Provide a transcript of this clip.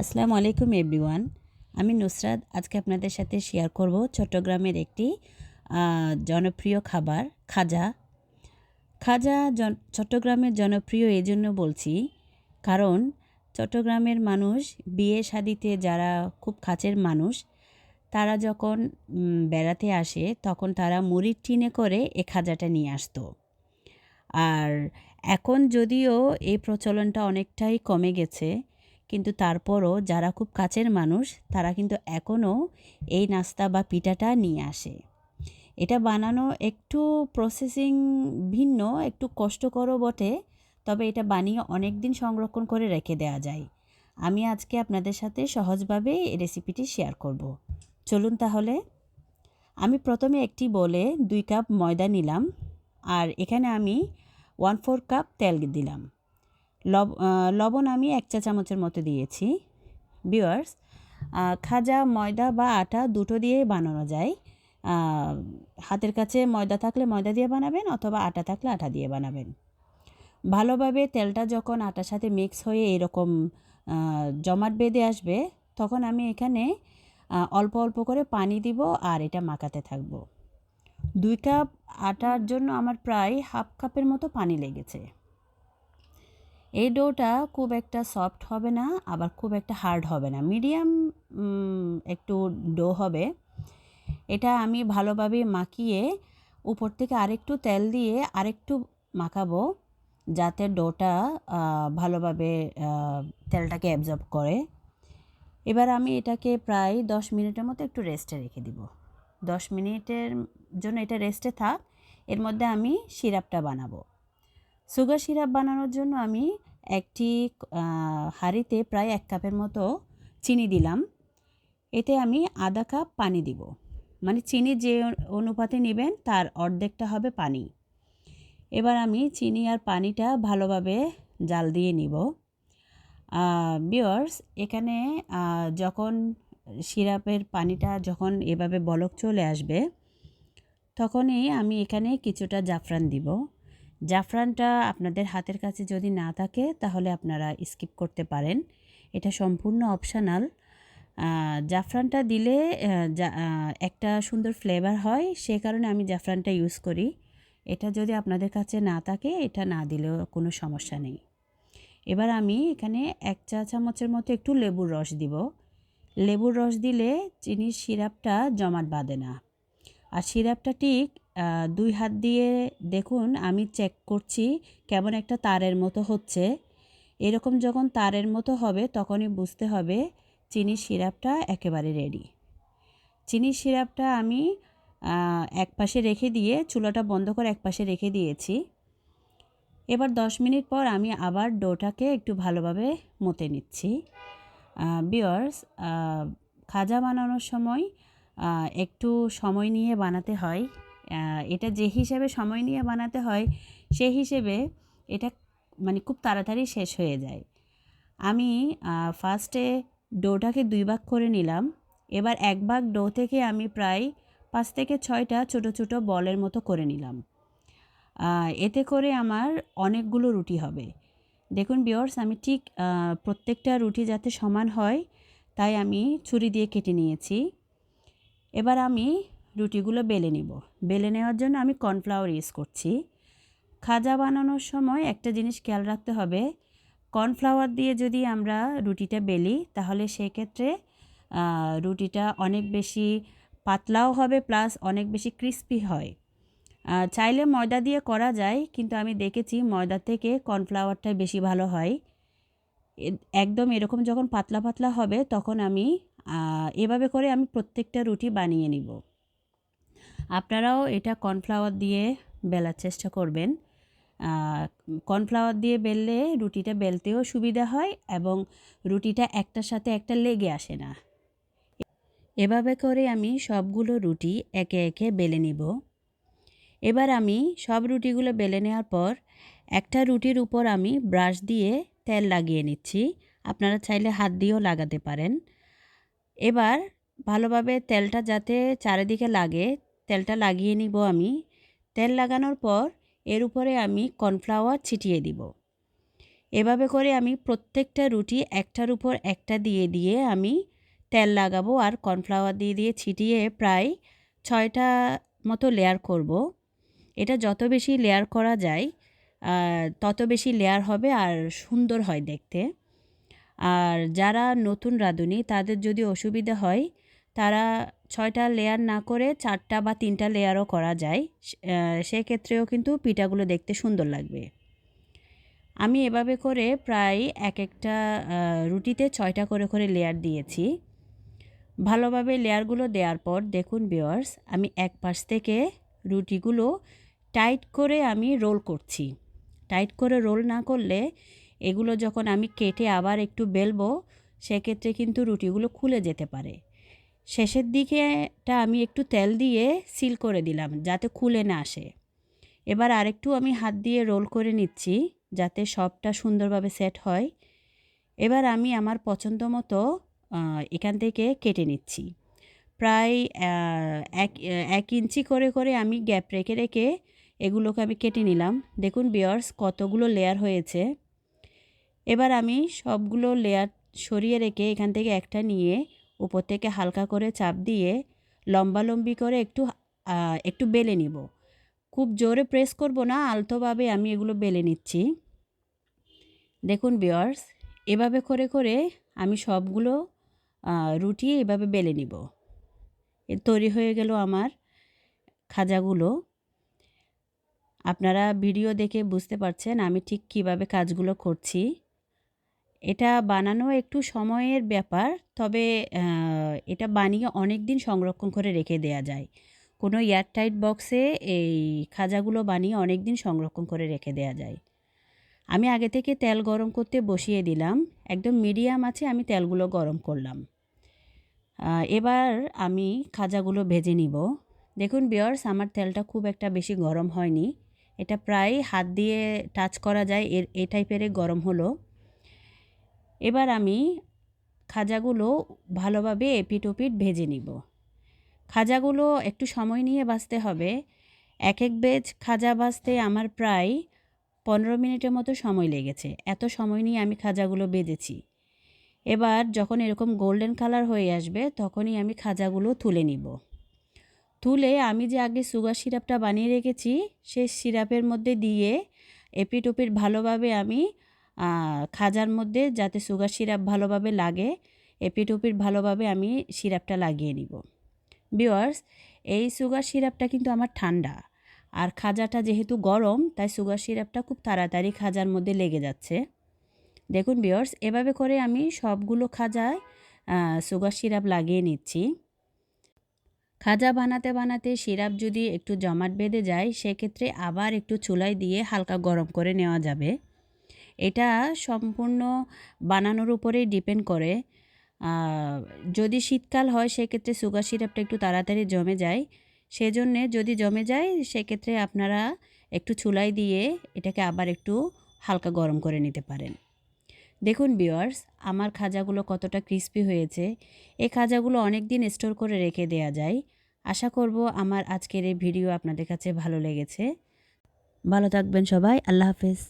আসসালামু আলাইকুম এভরিওয়ান। আমি নুসরাত, আজকে আপনাদের সাথে শেয়ার করব চট্টগ্রামের একটি জনপ্রিয় খাবার, খাজা। খাজা চট্টগ্রামের জনপ্রিয় এই জন্য বলছি, কারণ চট্টগ্রামের মানুষ বিয়ে শাদিতে যারা খুব কাছের মানুষ, তারা যখন বেড়াতে আসে, তখন তারা মুড়ির টিনে করে এ খাজাটা নিয়ে আসতো। আর এখন যদিও এই প্রচলনটা অনেকটাই কমে গেছে কিন্তু তারপরও যারা খুব কাছের মানুষ, তারা কিন্তু এখনও এই নাস্তা বা পিঠাটা নিয়ে আসে। এটা বানানো একটু প্রসেসিং ভিন্ন, একটু কষ্টকরও বটে, তবে এটা বানিয়ে অনেক দিন সংরক্ষণ করে রেখে দেওয়া যায়। আমি আজকে আপনাদের সাথে সহজভাবে এই রেসিপিটি শেয়ার করব। চলুন তাহলে। আমি প্রথমে একটি বলে দুই কাপ ময়দা নিলাম, আর এখানে আমি ওয়ান ফোর কাপ তেল দিলাম। লব লবণ আমি এক চা চামচের মতো দিয়েছি। বিয়ার্স খাজা, ময়দা বা আটা দুটো দিয়েই বানানো যায়। হাতের কাছে ময়দা থাকলে ময়দা দিয়ে বানাবেন অথবা আটা থাকলে আটা দিয়ে বানাবেন। ভালোভাবে তেলটা যখন আটার সাথে মিক্স হয়ে এরকম জমাট বেঁধে আসবে, তখন আমি এখানে অল্প অল্প করে পানি দিব আর এটা মাখাতে থাকব। দুই কাপ আটার জন্য আমার প্রায় হাফ কাপের মতো পানি লেগেছে। এই ডোটা খুব একটা সফট হবে না, আবার খুব একটা হার্ড হবে না। মিডিয়াম একটু ডো হবে। এটা আমি ভালোভাবে মাখিয়ে উপর থেকে আরেকটু তেল দিয়ে আরেকটু মাখাবো, যাতে ডোটা ভালোভাবে তেলটাকে অ্যাবজর্ব করে। এবার আমি এটাকে প্রায় দশ মিনিটের মতো একটু রেস্টে রেখে দিব। দশ মিনিটের জন্য এটা রেস্টে থাক। এর মধ্যে আমি সিরাপটা বানাবো। সুগার সিরাপ বানানোর জন্য আমি একটি হাঁড়িতে প্রায় এক কাপের মতো চিনি দিলাম। এতে আমি আধা কাপ পানি দিব। মানে চিনি যে অনুপাতে নেবেন, তার অর্ধেকটা হবে পানি। এবার আমি চিনি আর পানিটা ভালোভাবে জাল দিয়ে নিব। বিয়ার্স, এখানে যখন সিরাপের পানিটা যখন এভাবে বলক চলে আসবে, তখনই আমি এখানে কিছুটা জাফরান দিব। জাফরানটা আপনাদের হাতের কাছে যদি না থাকে, তাহলে আপনারা স্কিপ করতে পারেন। এটা সম্পূর্ণ অপশানাল জাফরানটা দিলে একটা সুন্দর ফ্লেভার হয়, সে কারণে আমি জাফরানটা ইউজ করি। এটা যদি আপনাদের কাছে না থাকে, এটা না দিলেও কোনো সমস্যা নেই। এবার আমি এখানে এক চা চামচের মতো একটু লেবুর রস দিব। লেবুর রস দিলে চিনির সিরাপটা জমাট বাঁধে না। আর সিরাপটা ঠিক দুই হাত দিয়ে দেখুন, আমি চেক করছি কেমন একটা তারের মতো হচ্ছে। এরকম যখন তারের মতো হবে, তখনই বুঝতে হবে চিনির সিরাপটা একেবারে রেডি চিনির সিরাপটা আমি এক পাশে রেখে দিয়ে, চুলাটা বন্ধ করে এক পাশে রেখে দিয়েছি। এবার দশ মিনিট পর আমি আবার ডোটাকে একটু ভালোভাবে মতে নিচ্ছি। বিয়ার্স খাজা বানানোর সময় একটু সময় নিয়ে বানাতে হয়। এটা যে হিসেবে সময় নিয়ে বানাতে হয় সেই হিসেবে এটা মানে খুব তাড়াতাড়ি শেষ হয়ে যায়। আমি ফার্স্টে ডোটাকে দুই ভাগ করে নিলাম। এবার এক ভাগ ডো থেকে আমি প্রায় পাঁচ থেকে ছয়টা ছোট ছোট বলের মতো করে নিলাম। এতে করে আমার অনেকগুলো রুটি হবে। দেখুন বিয়র্স আমি ঠিক প্রত্যেকটা রুটি যাতে সমান হয়, তাই আমি ছুরি দিয়ে কেটে নিয়েছি। এবার আমি রুটিগুলো বেলে নিব। বেলে নেওয়ার জন্য আমি কর্নফ্লাওয়ার ইউজ করছি। খাজা বানানোর সময় একটা জিনিস খেয়াল রাখতে হবে, কর্নফ্লাওয়ার দিয়ে যদি আমরা রুটিটা বেলি, তাহলে সেক্ষেত্রে রুটিটা অনেক বেশি পাতলাও হবে, প্লাস অনেক বেশি ক্রিস্পি হয়। চাইলে ময়দা দিয়ে করা যায়, কিন্তু আমি দেখেছি ময়দা থেকে কর্নফ্লাওয়ারটাই বেশি ভালো হয়। একদম এরকম যখন পাতলা পাতলা হবে, তখন আমি এভাবে করে আমি প্রত্যেকটা রুটি বানিয়ে নিব। আপনারাও এটা কর্নফ্লাওয়ার দিয়ে বেলার চেষ্টা করবেন। কর্নফ্লাওয়ার দিয়ে বেললে রুটিটা বেলতেও সুবিধা হয় এবং রুটিটা একটার সাথে একটা লেগে আসে না। এভাবে করে আমি সবগুলো রুটি একে একে বেলে নিব। এবার আমি সব রুটিগুলো বেলে নেওয়ার পর একটা রুটির উপর আমি ব্রাশ দিয়ে তেল লাগিয়ে নিচ্ছি। আপনারা চাইলে হাত দিয়েও লাগাতে পারেন। এবার ভালোভাবে তেলটা যাতে চারিদিকে লাগে তেলটা লাগিয়ে নিব আমি। তেল লাগানোর পর এর উপরে আমি কর্নফ্লাওয়ার ছিটিয়ে দিব। এভাবে করে আমি প্রত্যেকটা রুটি একটার উপর একটা দিয়ে দিয়ে আমি তেল লাগাবো আর কর্নফ্লাওয়ার দিয়ে দিয়ে ছিটিয়ে প্রায় ছয়টা মতো লেয়ার করব। এটা যত বেশি লেয়ার করা যায় তত বেশি লেয়ার হবে আর সুন্দর হয় দেখতে। আর যারা নতুন রাঁধুনি, তাদের যদি অসুবিধা হয়, তারা ছয়টা লেয়ার না করে চারটা বা তিনটা লেয়ারও করা যায় সেক্ষেত্রেও কিন্তু পিঠাগুলো দেখতে সুন্দর লাগবে। আমি এভাবে করে প্রায় এক একটা রুটিতে ছয়টা করে করে লেয়ার দিয়েছি। ভালোভাবে লেয়ারগুলো দেওয়ার পর দেখুন বিয়ার্স আমি এক পাশ থেকে রুটিগুলো টাইট করে আমি রোল করছি। টাইট করে রোল না করলে এগুলো যখন আমি কেটে আবার একটু বেলবো, সেক্ষেত্রে কিন্তু রুটিগুলো খুলে যেতে পারে। শেষের দিকেটা আমি একটু তেল দিয়ে সিল করে দিলাম যাতে খুলে না আসে। এবার আরেকটু আমি হাত দিয়ে রোল করে নিচ্ছি যাতে সবটা সুন্দরভাবে সেট হয়। এবার আমি আমার পছন্দ মতো এখান থেকে কেটে নিচ্ছি। প্রায় এক এক ইঞ্চি করে করে আমি গ্যাপ রেখে রেখে এগুলোকে আমি কেটে নিলাম। দেখুন বিয়ার্স কতগুলো লেয়ার হয়েছে। এবার আমি সবগুলো লেয়ার সরিয়ে রেখে এখান থেকে একটা নিয়ে উপর থেকে হালকা করে চাপ দিয়ে লম্বালম্বি করে একটু একটু বেলে নিব। খুব জোরে প্রেস করব না, আলতোভাবে আমি এগুলো বেলে নিচ্ছি। দেখুন বিয়ার্স এভাবে করে করে আমি সবগুলো রুটি এভাবে বেলে নিব। তৈরি হয়ে গেল আমার খাজাগুলো। আপনারা ভিডিও দেখে বুঝতে পারছেন আমি ঠিক কীভাবে কাজগুলো করছি। এটা বানানো একটু সময়ের ব্যাপার, তবে এটা বানিয়ে অনেক দিন সংরক্ষণ করে রেখে দেয়া যায়। কোনো এয়ারটাইট বক্সে এই খাজাগুলো বানিয়ে অনেক দিন সংরক্ষণ করে রেখে দেয়া যায়। আমি আগে থেকে তেল গরম করতে বসিয়ে দিলাম, একদম মিডিয়াম আছে, আমি তেলগুলো গরম করলাম। এবার আমি খাজাগুলো ভেজে নিব। দেখুন বিয়ার্স আমার তেলটা খুব একটা বেশি গরম হয়নি। এটা প্রায় হাত দিয়ে টাচ করা যায়, এর, এ টাইপের গরম হলো। এবার আমি খাজাগুলো ভালোভাবে এপিট ওপিট ভেজে নিব। খাজাগুলো একটু সময় নিয়ে বাঁচতে হবে। এক এক বেজ খাজা বাঁচতে আমার প্রায় পনেরো মিনিটের মতো সময় লেগেছে। এত সময় নিয়ে আমি খাজাগুলো বেজেছি এবার যখন এরকম গোল্ডেন কালার হয়ে আসবে, তখনই আমি খাজাগুলো তুলে নিব। তুলে আমি যে আগে সুগার সিরাপটা বানিয়ে রেখেছি, সেই সিরাপের মধ্যে দিয়ে এপিট ওপিট ভালোভাবে আমি খাজার মধ্যে যাতে সুগার সিরাপ ভালোভাবে লাগে এপিট ওপিট ভালোভাবে আমি সিরাপটা লাগিয়ে নিব। বিওয়ার্স এই সুগার সিরাপটা কিন্তু আমার ঠান্ডা। আর খাজাটা যেহেতু গরম, তাই সুগার সিরাপটা খুব তাড়াতাড়ি খাজার মধ্যে লেগে যাচ্ছে। দেখুন বিয়ার্স এভাবে করে আমি সবগুলো খাজায় সুগার সিরাপ লাগিয়ে নিচ্ছি। খাজা বানাতে বানাতে সিরাপ যদি একটু জমাট বেঁধে যায়, সেক্ষেত্রে আবার একটু চুলায় দিয়ে হালকা গরম করে নেওয়া যাবে। এটা সম্পূর্ণ বানানোর উপরেই ডিপেন্ড করে। যদি শীতকাল হয়, সেক্ষেত্রে সুগার সিরাপটা একটু তাড়াতাড়ি জমে যায়। সেজন্যে যদি জমে যায়, সেক্ষেত্রে আপনারা একটু চুলাই দিয়ে এটাকে আবার একটু হালকা গরম করে নিতে পারেন। দেখুন বিওয়ার্স আমার খাজাগুলো কতটা ক্রিস্পি হয়েছে। এই খাজাগুলো অনেক দিন স্টোর করে রেখে দেয়া যায়। আশা করব আমার আজকের এই ভিডিও আপনাদের কাছে ভালো লেগেছে। ভালো থাকবেন সবাই, আল্লাহ হাফেজ।